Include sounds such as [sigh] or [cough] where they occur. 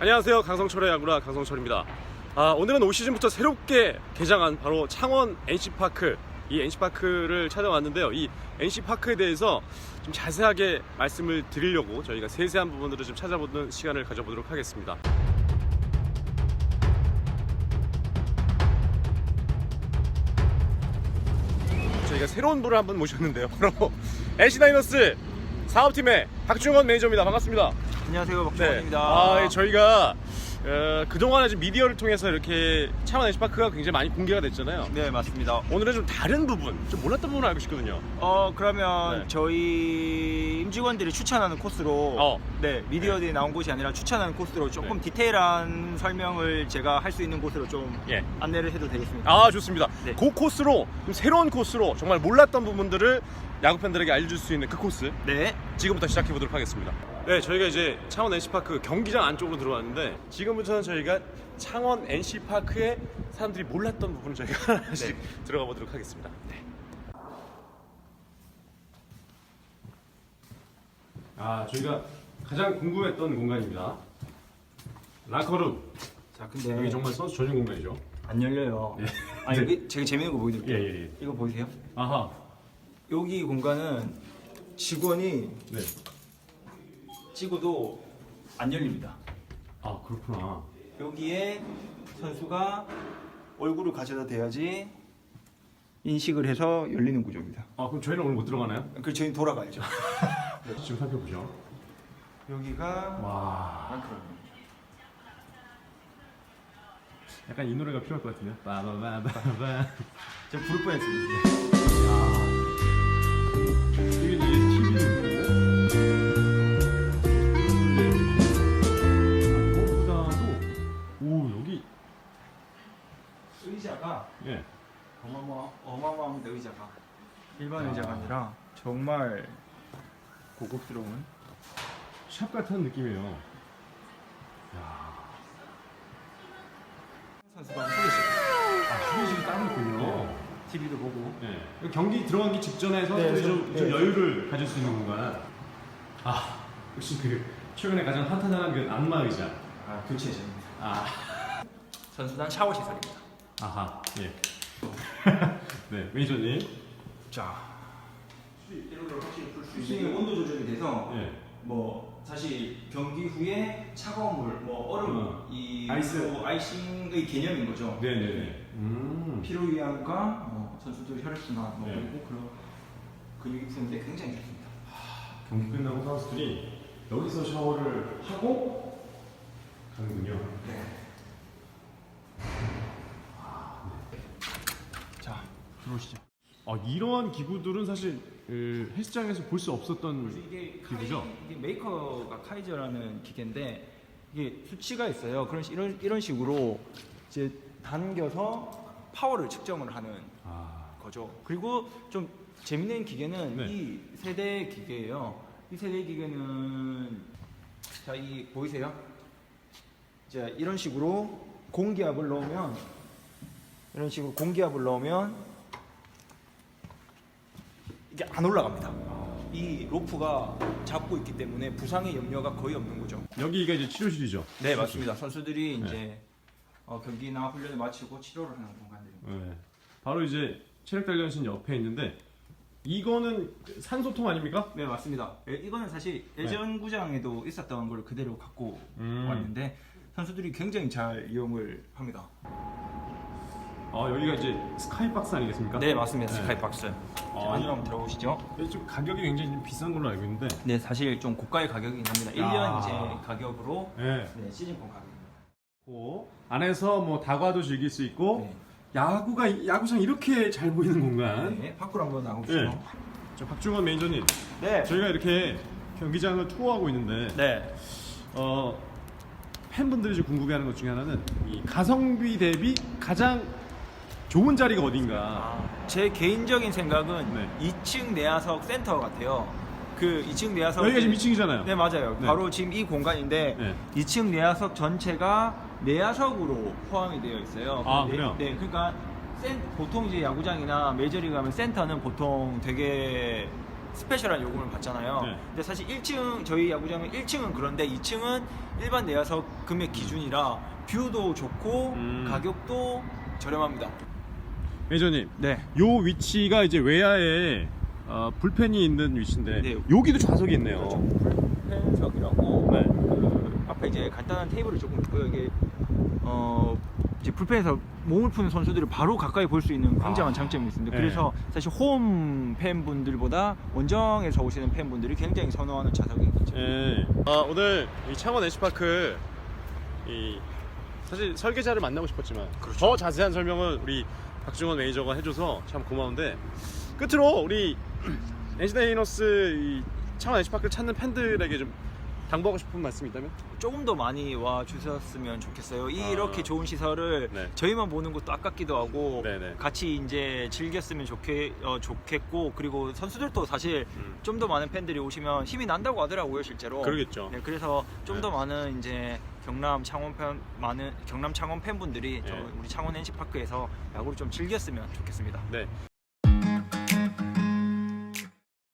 안녕하세요. 강성철의 야구라 강성철입니다. 아, 오늘은 올 시즌부터 새롭게 개장한 바로 창원 NC파크 이 NC파크를 찾아왔는데요. 이 NC파크에 대해서 좀 자세하게 말씀을 드리려고 저희가 세세한 부분들을 좀 찾아보는 시간을 가져보도록 하겠습니다. 저희가 새로운 분을 한 분 모셨는데요. 바로 [laughs] NC 다이너스 사업팀의 박중원 매니저입니다. 반갑습니다. 안녕하세요 네. 박주원입니다. 아, 예, 저희가 어, 그동안에 좀 미디어를 통해서 이렇게 창원 NC파크가 굉장히 많이 공개가 됐잖아요. 네 맞습니다. 오늘은 좀 다른 부분, 좀 몰랐던 부분을 알고 싶거든요. 어 그러면 네. 저희 임직원들이 추천하는 코스로 어. 네 미디어들이 나온 곳이 아니라 추천하는 코스로 조금 네. 디테일한 설명을 제가 할 수 있는 곳으로 좀 예. 안내를 해도 되겠습니다. 아, 좋습니다. 네. 그 코스로, 좀 새로운 코스로 정말 몰랐던 부분들을 야구 팬들에게 알려줄 수 있는 그 코스 네. 지금부터 시작해 보도록 하겠습니다. 네, 저희가 이제 창원 NC파크 경기장 안쪽으로 들어왔는데 지금부터는 저희가 창원 NC파크의 사람들이 몰랐던 부분을 저희가 [laughs] 하나씩 들어가 보도록 하겠습니다. 네. 아, 저희가 가장 궁금했던 공간입니다. 라커룸. 자 근데 여기 정말 선수 전용 공간이죠. 안 열려요. 예. 아 여기 제가 재밌는 거 보여드릴게요. 예, 예, 예. 이거 보이세요? 아하. 여기 공간은 직원이 네. 찍어도 안 열립니다. 아, 그렇구나. 여기에 선수가 얼굴을 가져다 대야지 인식을 해서 열리는 구조입니다. 아, 그럼 저희는 오늘 못 들어가나요? 그 저희 돌아가야죠. [laughs] 지금 살펴보죠. 여기가 와. 약간 이 노래가 필요할 것 같은데요. 빠바바바바. 제가 부를 뻔했습니다. 이 어마어마 어마어마합니다. 의자가 일반 아. 의자가 아니라 정말 고급스러운 샵 같은 느낌이에요. 야. 선수가 휴게실 아 휴게실이 따로 있군요. TV도 보고 예. 여기 경기 들어가기 직전에 네, 선수들이 저- 좀, 좀 네. 여유를 가질 수 있는 공간. 아 역시 그 최근에 가장 핫한 그 안마 의자. 아 교체제입니다. 아. 선수단 샤워 시설입니다. 아하. 예. [laughs] 네 매니저님. 자 이런 확실히 풀수 있는 온도 조절이 돼서 예. 뭐 사실 경기 후에 차가운 물, 뭐 얼음, 어. 이 아이스. 뭐 아이싱의 개념인 거죠. 네네네. 음. 피로 위안과 뭐 선수들 혈액순환 뭐 네. 그리고 그런 근육이 푸는데 굉장히 좋습니다. 경기 끝나고 선수들이 여기서 샤워를 하고 가는군요. 네. 자 들어오시죠. 아 이러한 기구들은 사실 그 헬스장에서 볼 수 없었던 이게 기구죠? 카이, 이게 메이커가 카이저라는 기계인데 이게 수치가 있어요. 그런 식- 이런 이런 식으로 이제 당겨서 파워를 측정을 하는 아 거죠. 그리고 좀 재밌는 기계는 네. 이 세대 기계예요. 이 세대 기계는 자 이 보이세요? 자 이런 식으로 공기압을 넣으면 이런 식으로 공기압을 넣으면 이게 안 올라갑니다. 이 로프가 잡고 있기 때문에 부상의 염려가 거의 없는 거죠. 여기가 이제 치료실이죠. 네 맞습니다. 선수들이 네. 이제 어, 경기나 훈련을 마치고 치료를 하는 공간들입니다. 네. 바로 이제 체력 단련실 옆에 있는데 이거는 산소통 아닙니까? 네 맞습니다. 예, 이거는 사실 예전 구장에도 있었던 걸 그대로 갖고 음. 왔는데 선수들이 굉장히 잘 이용을 합니다. 아 여기가 이제 스카이박스 아니겠습니까? 네 맞습니다. 네. 스카이박스. 아, 안으로 한번 들어보시죠. 여기 좀 가격이 굉장히 좀 비싼 걸로 알고 있는데. 네 사실 좀 고가의 가격이긴 합니다. 1년 아. 이제 가격으로 네. 네, 시즌권 가격입니다. 고 안에서 뭐 다과도 즐길 수 있고 네. 야구가 야구장 이렇게 잘 보이는 공간. 네, 밖으로 한번 나가보시죠. 네. 저 박중원 매니저님, 네. 저희가 이렇게 경기장을 투어하고 있는데 네. 어, 팬분들이 좀 궁금해하는 것 중에 하나는 이 가성비 대비 가장 좋은 자리가 어딘가. 아, 제 개인적인 생각은 네. 2층 내야석 센터 같아요. 그 2층 내야석 여기가 지금 2층이잖아요. 네 맞아요. 네. 바로 지금 이 공간인데 네. 2층 내야석 전체가 내야석으로 포함이 되어 있어요. 아, 네, 그래요? 네, 그러니까 센, 보통 이제 야구장이나 메이저리그 가면 센터는 보통 되게 스페셜한 요금을 받잖아요. 네. 근데 사실 1층 저희 야구장은 1층은 그런데 2층은 일반 내야석 금액 기준이라 뷰도 좋고 음. 가격도 저렴합니다. 매니저님, 네. 요 위치가 이제 외야에 어, 불펜이 있는 위치인데 네. 여기도 좌석이 있네요. 불펜석이라고 네. 그 앞에 이제 간단한 테이블이 조금 있고요. 이게 어 이제 불펜에서 몸을 푸는 선수들을 바로 가까이 볼 수 있는 굉장한 아, 장점이 있습니다. 네. 그래서 사실 홈 팬분들보다 원정에서 오시는 팬분들이 굉장히 선호하는 좌석이겠죠. 예. 아, 오늘 이 창원 이 사실 설계자를 만나고 싶었지만 그렇죠. 더 자세한 설명은 우리 박중원 매니저가 해줘서 참 고마운데 끝으로 우리 [clears throat] 이 창원 NC파크를 찾는 팬들에게 좀 당부하고 싶은 말씀이 있다면? 조금 더 많이 와 주셨으면 좋겠어요. 이렇게 아. 좋은 시설을 네. 저희만 보는 것도 아깝기도 하고 네네. 같이 이제 즐겼으면 좋게 어, 좋겠고 그리고 선수들도 사실 음. 좀 더 많은 팬들이 오시면 힘이 난다고 하더라고요 실제로. 그러겠죠. 네, 그래서 좀 네. 더 많은 이제 경남 창원 팬 많은 경남 창원 팬분들이 저 네. 우리 창원 NC 파크에서 야구를 좀 즐겼으면 좋겠습니다. 네.